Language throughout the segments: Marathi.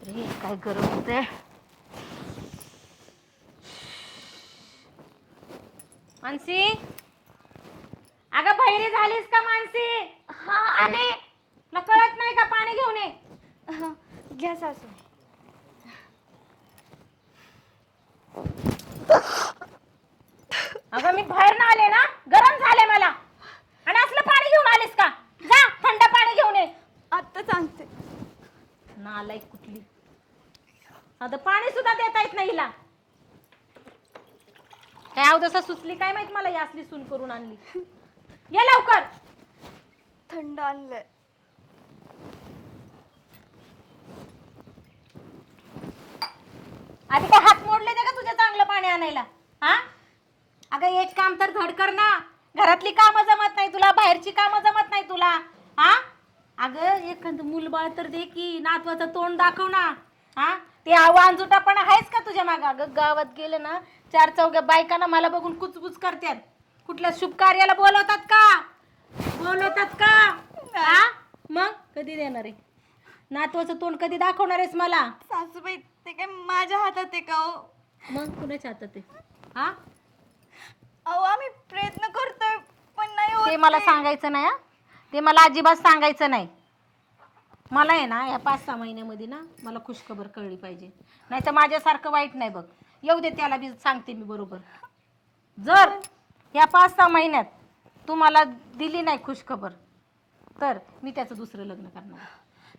बापरे काय गरम होते मानसी? अगं बहिरी झालीस का मानसी? हा आले. तुला कळत नाही का पाणी घेऊन ये? घ्या सासू. अगं मी बाहेर ना आले ना? गरम झाले मला. आणि असलं पाणी घेऊन आलीस का? जा थंड पाणी घेऊन ये. आत्ता सांगते नालायक कुठली? आता पाणी सुद्धा देता येत नाही हिला. काय अवदसा सुचली काय माहीत मला ही असली सून करून आणली? ये लवकर. थंड आणलंय. आधी काय हात मोडले ते का तुझ्या चांगलं पाणी आणायला? हा? अगं एक काम तर धड कर ना. घरातली कामं जमत नाही तुला बाहेरची कामं जमत नाही तुला. हा? अगं एखादं मुलबाळ तर दे की नातवाचं तोंड दाखव ना. हा? ते आवांजुटा पण आहेच का तुझ्या मागं? अगं गावात गेलं ना चार चौघ्या बायकांना मला बघून कुचबुच करतात कुठल्या शुभ कार्याला बोलवतात का? बोलवतात का? हा? मग? कधी देणार आहे? नातवाचं तोंड कधी दाखवणार आहेस मला? सासूबाई ते काय माझ्या हातात आहे का हो? मग कुणाच्या हातात आहे? हा? अहो आम्ही प्रयत्न करतोय पण नाही होत ते मला. सांगायचं नाही हा? ते मला अजिबात सांगायचं नाही. मला आहे ना या पाच सहा महिन्यामध्ये ना मला खुशखबर कळली पाहिजे. नाही तर माझ्यासारखं वाईट नाही बघ. येऊ दे त्याला बी सांगते मी बरोबर. जर या पाच सहा महिन्यात तू मला दिली नाही खुशखबर तर मी त्याचं दुसरं लग्न करणार.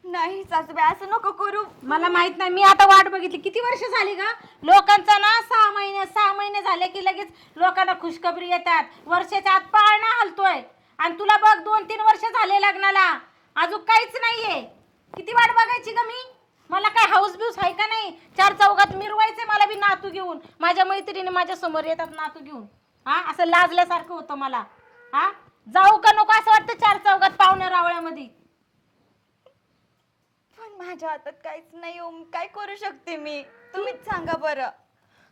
नाही सासूबाई असं नको करू. मला माहीत नाही मी आता वाट बघितली. किती वर्ष झाली का लोकांचा ना सहा महिने सहा महिने झाले की लगेच लोकांना खुशखबरी येतात. वर्षाच्या आत पाळणा हलतोय. आणि तुला बघ दोन तीन वर्ष झाले लग्नाला. अजून काहीच नाहीये. किती वाट बघायची का मी? मला काय हाऊस बिऊस आहे का नाही? चार चौघात मिरवायचे मला बी नातू घेऊन. माझ्या मैत्रिणी माझ्यासमोर येतात नातू घेऊन. हा? असं लाजल्यासारखं होतं मला. हा? जाऊ का नको असं वाटतं चार चौघात पाहुण्या रावळ्यामध्ये? पण माझ्या हातात काहीच नाही हो. काय करू शकते मी? तुम्हीच सांगा बरं.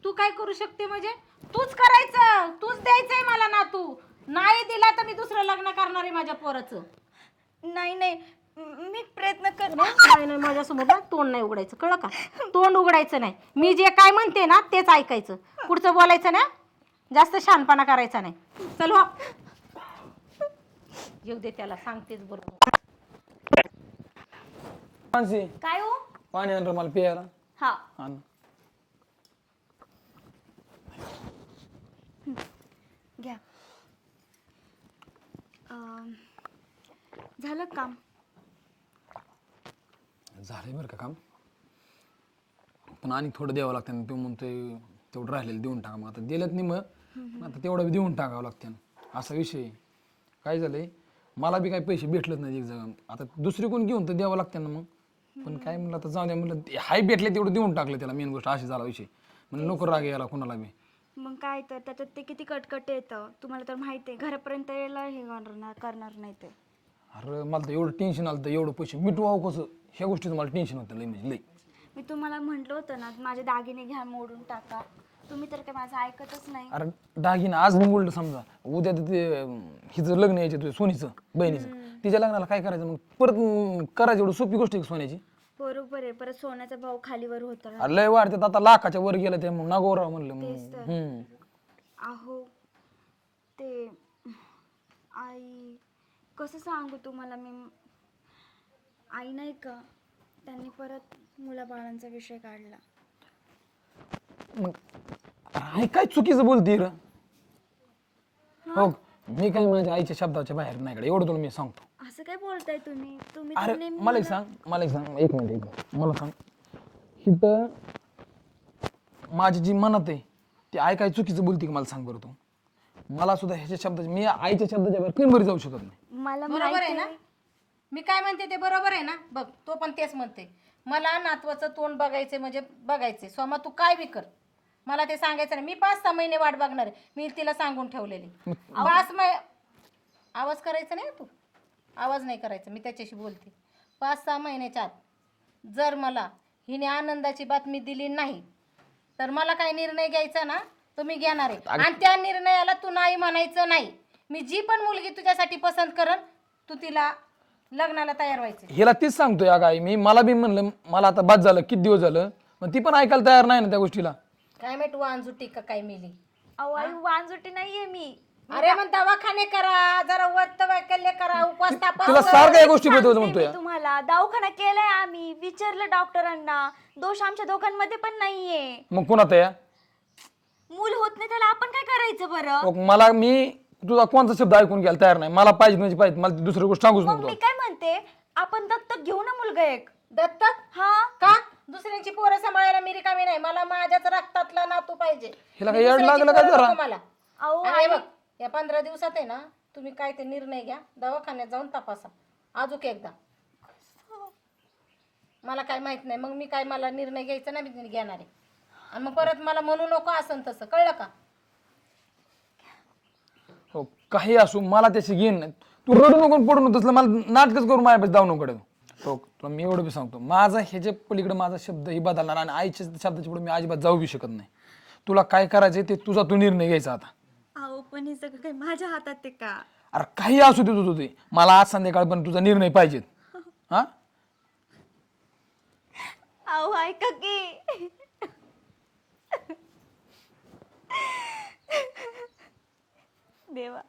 तू काय करू शकते म्हणजे? तूच करायचं. तूच द्यायचंय मला ना तू नाही दिला तर मी दुसरं लग्न करणार आहे माझ्या पोराचं. नाही नाही. म- मी प्रयत्न कर नाही नाही माझ्यासमोर ना तोंड नाही उघडायचं कळलं का? तोंड उघडायचं नाही. मी जे काय म्हणते ना तेच ऐकायचं. पुढचं बोलायचं ना जास्त शहाणपणा करायचा नाही. चल हो. येऊ दे त्याला सांगतेच बरोबर. मानसी. काय हो? पाणी आण रे मला प्यायला. हा. आण घ्या अं, झालं काम? झालंय बरं का काम. पण आणि थोडं द्यावं लागतं ते म्हणतोय तेवढं राहिलेलं देऊन टाका मग. आता दिलं नाही मग आता तेवढं बी देऊन टाकावं लागतं असा विषय आहे. काय झालंय? मला बी काही पैसे भेटलेच नाही एक जागा. आता दुसरी कोण घेऊन तर द्यावं लागतं ना मग. पण काय म्हणलं आता जाऊ द्या म्हणलं. ते हाय भेटले तेवढं देऊन टाकलं त्याला. मेन गोष्ट अशी झाला विषय. म्हणजे नको राग यायला कोणाला बी. मग काय तर त्याच्यात ते किती कटकट येतं? तुम्हाला तर माहिती आहे घरापर्यंत यायला हे करणार करणार नाही ते. अरे मला तर एवढं टेन्शन आलं तर एवढं पैसे मिटवावं कसं? ह्या गोष्टीचं मला टेन्शन होतं लई म्हणजे लई मी तुम्हाला म्हटलं होतं ना माझे दागिने घ्या मोडून टाका. तुम्ही तर काय माझं ऐकतच नाही. अरे दागिना आज नाही बोललं समजा. उद्या तर ते अं, हिचं लग्न यायचे तुझ्या सोनीचं बहिणीचं. तिच्या लग्नाला काय करायचं मग? परत अं, करायचं एवढं सोपी गोष्ट आहे का सोन्याची? बरोबर आहे. परत सोन्याचा भाव खालीवर होता. अरे लय वाढते. आता लाखाच्या वर गेलं ते मग. नागोराव म्हणलं मग. तेच तर. हम्म. अहो ते आई कसं सांगू तुम्हाला मी? आई नाही का त्यांनी परत मुलाबाळांचा विषय काढला. मग काय चुकीचं बोलते र? हो. मी काय माझ्या आईच्या शब्दाच्या बाहेर नाही कडे एवढं तुला मी सांगतो. असं काय बोलताय तुम्ही? तुम्ही तर अरे नेहमी मला एक सांग मला एक सांग एक मिनिट एक मिनिट. मला सांग. इथं माझी जी मनात आहे ती आई काय चुकीचं बोलते का मला सांग बरं तू? मला सुद्धा ह्याच्या शब्दाच्या मी आईच्या शब्दाच्या बाहेर कधी बरी जाऊ शकत नाही. मला बरोबर आहे माहिती ना? मी काय म्हणते ते बरोबर आहे ना? बघ तो पण तेच म्हणते. मला नातवाचं तोंड बघायचे म्हणजे बघायचे सोमा तू काय बी कर. मला ते सांगायचं नाही. मी पाच सहा महिने वाट बघणार आहे. मी तिला सांगून ठेवलेली. पाच मै आवाज करायचा नाही तू? आवाज नाही करायचा. मी त्याच्याशी बोलते. पाच सहा महिन्याच्या आत जर मला हिने आनंदाची बातमी दिली नाही तर मला काय निर्णय घ्यायचा ना? तो मी घेणार आहे. आणि त्या निर्णयाला तू नाही म्हणायचं नाही. मी जी पण मुलगी तुझ्यासाठी पसंत करन तू तिला लग्नाला तयार व्हायचं. हिला तीच सांगतोय अगं आई. मी मला बी म्हणलं मला आता बाद झालं किती दिवस झालं? मग ती पण ऐकायला तयार नाही ना त्या गोष्टीला? काय माहीत वांजुटी का काय मिली? अहो आई वांजुटी नाहीये मी. अरे मग दवाखाने करा जरा वत्त वैकल्य करा उपवास तापास तुला. सारखं या सांगते म्हणतोय. तुम्हाला दवाखाना केलाय आम्ही विचारलं डॉक्टरांना. दोष आमच्या दोघांमध्ये पण नाहीये. मग कोणात या? मूल होत नाही त्याला आपण काय करायचं बरं? मग मला मी तुझा कोणता शब्द ऐकून घ्यायला तयार नाही? मला पाहिजे म्हणजे पाहिजे मला ती दुसरी गोष्ट सांगूच मग नको मी काय म्हणते? आपण दत्तक घेऊ ना मुलगा एक. दत्तक? हा. का? दुसऱ्यांची पोरं सांभाळायला मी रिकामी नाही. मला माझ्याच रक्तातला नातू पाहिजे. हिला मी काय येड दुसऱ्यांची लागलं का पोरं जरा? नको मला. अहो आणि हे बघ या पंधरा दिवसात आहे ना तुम्ही काय ते निर्णय घ्या. दवाखान्यात जाऊन तपासा. अजूक एकदा. मला काय माहीत नाही. मग मी काय मला निर्णय घ्यायचा ना मी घेणार आहे. आणि मग परत मला म्हणू नको असं तसं. कळलं का? हो काही असू मला त्याची घेण नाही. तू रडू नको पडू नको तसलं मला नाटकच करून माझ्यापाशी जाऊ नको तुला मी एवढं बी सांगतो. माझा ह्याच्या पलीकडे माझा शब्द ही बदलणार आणि आईच्या शब्दाच्या पुढे मी अजिबात जाऊ बी शकत नाही. तुला काय करायचं ते तुझा तू निर्णय घ्यायचा आता. अहो पण हे सगळं काही माझ्या हातात आहे का? अरे काही असू दे तुझं ते. मला आज संध्याकाळपर्यंत तुझा निर्णय पाहिजेत. हा? अहो ऐका की. देवा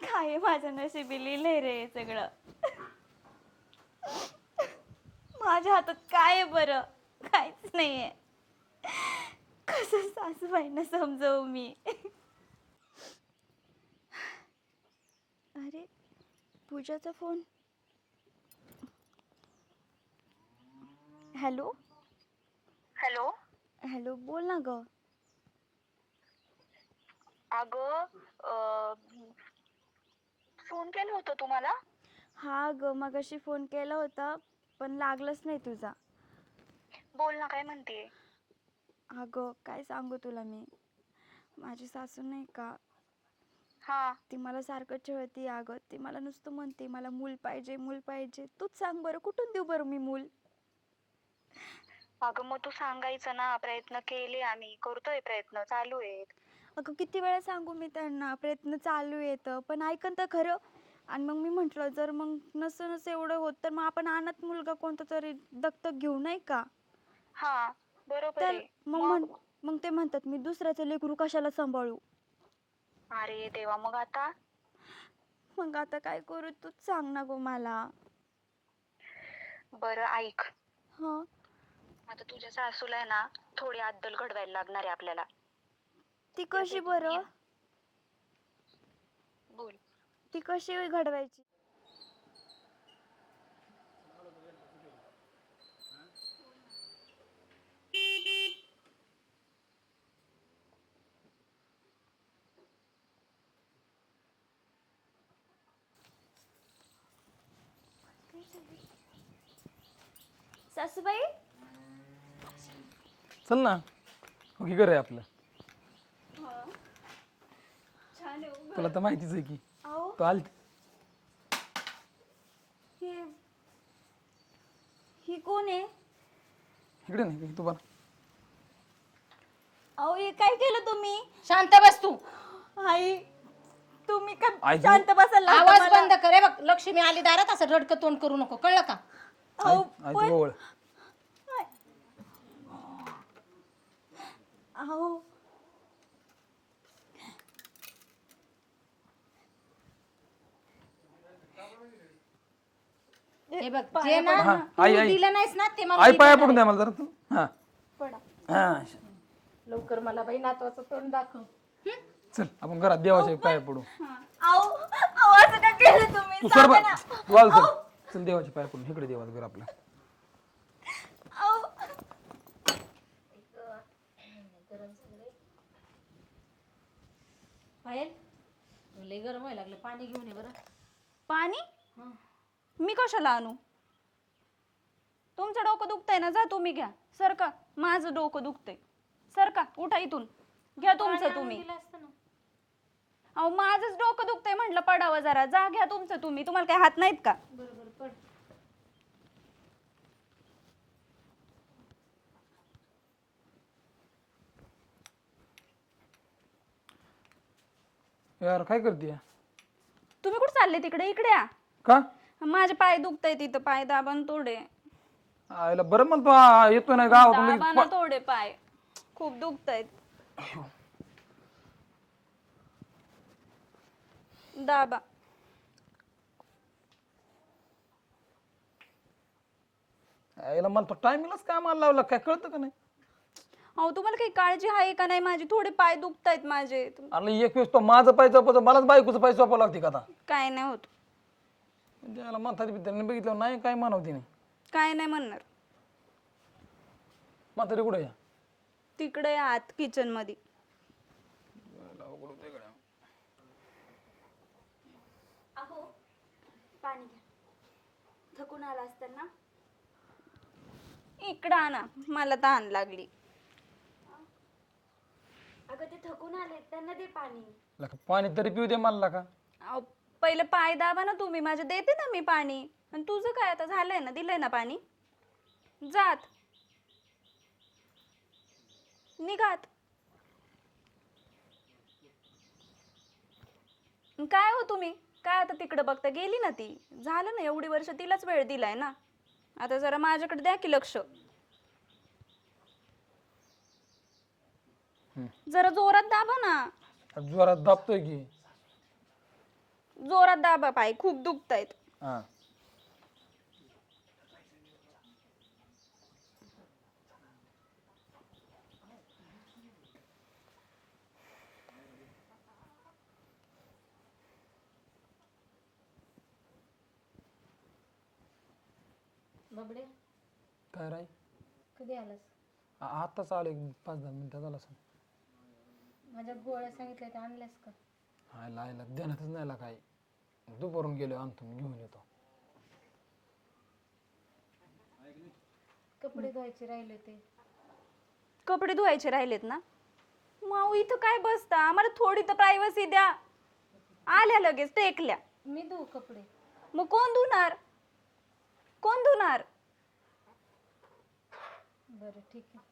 काय माझ्या नशिबी लिहिलंय रे हे सगळं. माझ्या हातात काय आहे बरं? काहीच नाहीये. कसं सासूबाईंना समजवू मी? अरे पूजाचा फोन. हॅलो? हॅलो? हॅलो बोल ना ग. अगं अं, फोन केलं होतं तुम्हाला? हा ग मगाशी फोन केला होता. पण लागलंच नाही तुझा. बोल ना काय म्हणते अगं काय सांगू तुला मी? माझी सासू नाही का? हा. ती मला सारखं छळती अगं. ती मला नुसतं म्हणते मला मूल पाहिजे मूल पाहिजे. तूच सांग बरं कुठून देऊ बरं मी मूल? अगं मग तू सांगायचं ना प्रयत्न केले आम्ही. करतोय प्रयत्न चालू आहेत. अगं किती वेळा सांगू मी त्यांना प्रयत्न चालू येतं पण ऐकन तर खरं आणि मग मी म्हंटल जर मग नसं नसं एवढं होत तर मग आपण आणत मुलगा कोणता तरी दत्तक घेऊ नाही का? हा बरोबर तर आहे. मग म्हण मग ते म्हणतात मी दुसऱ्याचं लेकरू कशाला सांभाळू? अरे देवा मग आता? मग आता काय करू? तूच सांग ना गो मला. बरं ऐक. हा. आता तुझ्या सासूला आहे ना थोडी अद्दल घडवायला लागणार आहे आपल्याला. ती कशी बरं? बोल. ती कशी घडवायची? सासूबाई? चल ना. ओके कर आपलं. तुला तर माहितीच आहे की. तू आल हे ही कोण आहे? इकडे नाही तू बरं अहो हे काय केलं तुम्ही? शांत बस तू. आई तुम्ही आई, तू- शांत बसायला आवाज मला? बंद करे. बघ लक्ष्मी आली दारात असं रडकं तोंड करू नको. कळलं का? अहो पण अहो हे बघ जे ना हा, तू आई, आई. दिलं नाहीस ना ते मला आई पाया पडून नाही. द्या मला जरा तू. हा. पडा. हा. लवकर मला बाई नातवाचं तोंड दाखव? चल आपण घरात देवाच्या पाया पडू. असं केलं तुम्ही? तू सर सांगा ना. तू आल चल चल देवाच्या पाया पडून इकडे देवाचं घर आपलं. अहो. पायल लय गरम व्हायला लागलं. पाणी घेऊन ये बरं. पाणी? मी कशाला आणू? तुमचं डोकं दुखतंय ना जा तुम्ही घ्या. सर का माझं डोकं दुखतंय. सर का उठा इथून. घ्या तुमचं तुम्ही. अहो माझंच डोकं दुखतंय म्हटलं पडावं जरा. जा घ्या तुमचं तुम्ही. तुम्हाला काय हात नाहीत का? बरोबर पड. यार काय करते तुम्ही कुठं चालले तिकडे इकडे या. का? माझे पाय दुखताय तिथं पाय दाबा ना थोडे आईला बरं हा, येतोय ना गावाकडून लगेच दाबा ना थोडे पाय. खूप दुखतायत दाबा. आईला म्हणतो टायमिंगलाच कामाला लावला काय कळतं का नाही? अहो तुम्हाला काही काळजी आहे का नाही माझी? थोडे पाय दुखतायत माझे. तुम- अरे एक वेळेस तो माझं पाय चोपायचं मलाच बायकोचं पाय चोपावं लागते का आता? काय नाही होत. म्हणजे याला म्हणतात त्यांनी बघितलं नाही काय मानव तिने. काय नाही म्हणणार. म्हातारी कुठे या तिकडे आत किचनमध्ये अहो पाणी घ्या. थकून आला असताना. इकडं आणा मला तहान लागली. अगं ते थकून आले त्यांना दे पाणी. लका पाणी तरी पिऊ दे मला का अहो, पहिले पाय दाबा ना तुम्ही माझे देते ना मी पाणी. आणि तुझं काय आता? झालंय ना दिलंय ना पाणी? जात. निघात. काय हो तुम्ही? काय आता तिकडं बघता? गेली ना ती. झालं ना एवढी वर्ष तिलाच वेळ दिलाय ना. आता जरा माझ्याकडे द्या की लक्ष. जरा जोरात दाबा ना. जोरात दाबतोय की? जोरात दाबा पाय खूप दुखतायत. हा. बबडे काय राय? कधी आलास? आताच आलो एक पाच दहा मिनिटं झाला असं माझ्या गोळ्या सांगितल्या त्या आणल्यास का? हाय लायला ध्यानातच नाही ला काय. दुपारून गेलो आणतो मी घेऊन येतो कपडे धुवायचे राहिले ते. कपडे धुवायचे राहिलेत ना? माऊ इथं काय बसता? आम्हाला थोडी तर प्रायव्हसी द्या. आल्या लगेच टेकल्या. मी धुवू कपडे. मग कोण धुणार? कोण धुणार? बरं ठीक आहे.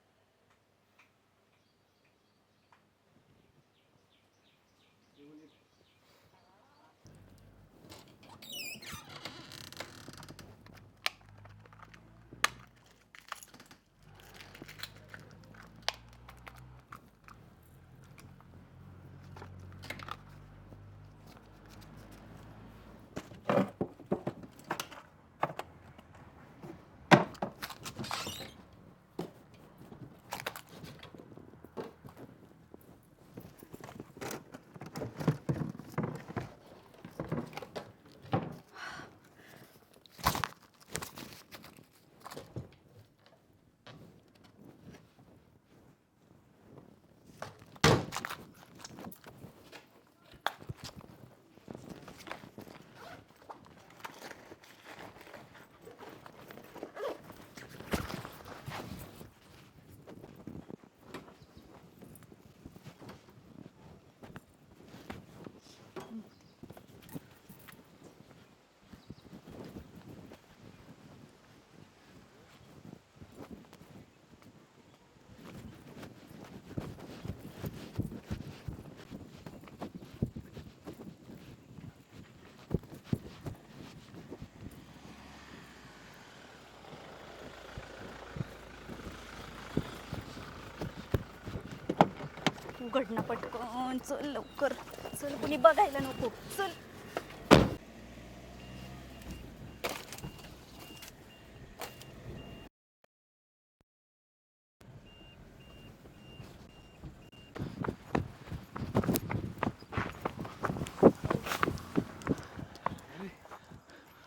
उघडणं पटकन. चल लवकर. चल कुणी बघायला नको. चल.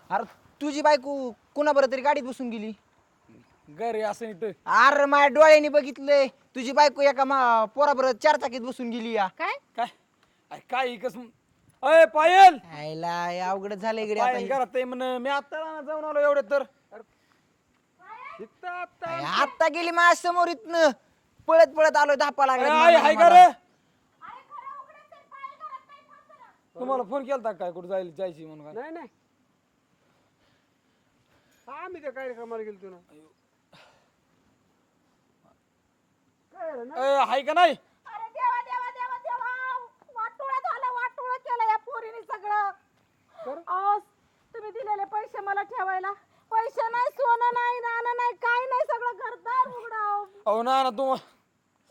अरे तुझी बायको कोणाबरोबर तरी गाडीत बसून गेली? घरी असं इथं अरे माझ्या डोळ्याने बघितलंय. तुझी बायको एका मा पोराबरोबर चार चाकीत बसून गेली या. काय? काय? काय कस अय पायल! आयला अवघड झालंय पायल आता घरात आहे म्हण मी आता जाऊन आलो एवढे तर. इथं आता हे. आता गेली माझ्यासमोर इथनं. पळत पळत आलोय धापा लागला आई, हाय का रे तुम्हाला फोन केलता काय? कुठे जायला जायची म्हणून काय? नाही नाही. आम्ही त्या कार्यक्रमाला गेलतो ना. हाय का नाही? अरे देवा देवा देवा देवा. वाटोळा झाला वाटोळा केला या पोरीने सगळं. अहो, तुम्ही दिलेले पैसे मला ठेवायला. पैसे नाही सोनं नाही नाणं नाही काय नाही सगळं घरदार उघडाव. अहो ना ना तू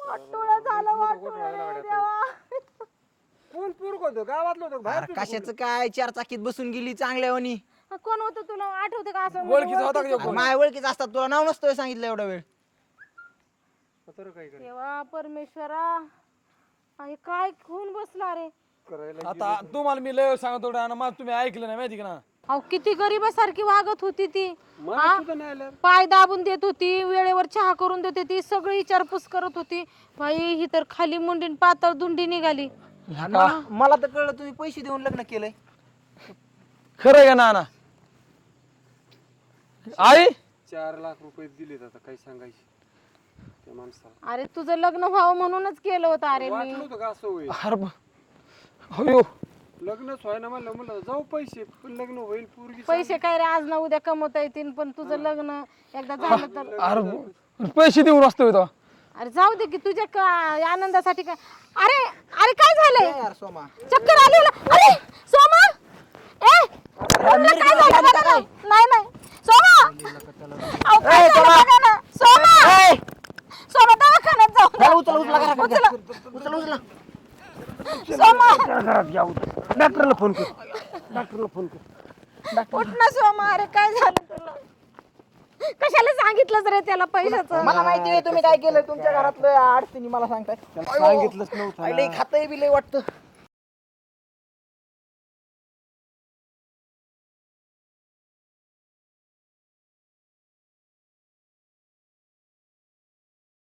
वाटोळं झालं वाटोळं रे देवा. कोण पूरक होतं गावातलं होतं बाहेर अरे कशाचं काय? चार चाकीत बसून गेली चांगल्या वनी कोण होतं तुला? आठवते का असं? ओळखीचा होता का तो कोण? माय ओळखीच असतात तुला नाव नसतोय सांगितलं एवढा वेळ. तर काय करायचं? देवा परमेश्वरा अरे काय खून बसला रे? करायला आता तुम्हाला मी लय सांगत होतो आणि मला तुम्ही ऐकलं नाही माहिती का ना? अहो किती गरीबासारखी वागत होती ती. मला सुद्धा नाही आलं. पाय दाबून देत होती वेळेवर चहा करून देत होती सगळी विचारपूस करत होती. बाई ही तर खाली मुंडीन पातळ दुंडी निघाली. मला- मला तर कळलं तुम्ही पैसे देऊन लग्न केलंय. खरं का ना ना आई? चार लाख रुपये दिलेत आता काय सांगायचे. त्या माणसाला. अरे तुझं लग्न व्हावं म्हणूनच केलं होतं अरे मी. वाटलं होतं का असं होईल? अरे ब- अयो लग्नच व्हायना म्हणलं म्हणलं जाऊ पैसे पण लग्न होईल पूर्वी पैसे काय रे आज ना उद्या कमवता येतील पण तुझं लग्न एकदा झालं तर. अरे ब- पैसे देऊन असतो तो. अरे जाऊ दे की तुझ्या का- आनंदासाठी काय अरे अरे काय झालंय? यार सोमा. चक्कर आली ना. अरे सोमा! ए तुला काय झालं? बघा ना. नाही नाही. सोमा! अहो, काय झालं बघा ना. सोमा! सोमा उचला उचला घ्या. उचला डॉक्टरला फोन कर. डॉक्टरला फोन कर. उठ ना सोमा. अरे काय झालं तुला? कशाला सांगितलंच रे त्याला पैशाचं? मला माहिती आहे तुम्ही काय केलं? तुमच्या घरातलं अडचणी मला सांगताय. सांगितलंच नव्हतं लई खातंय बी लई वाटतं.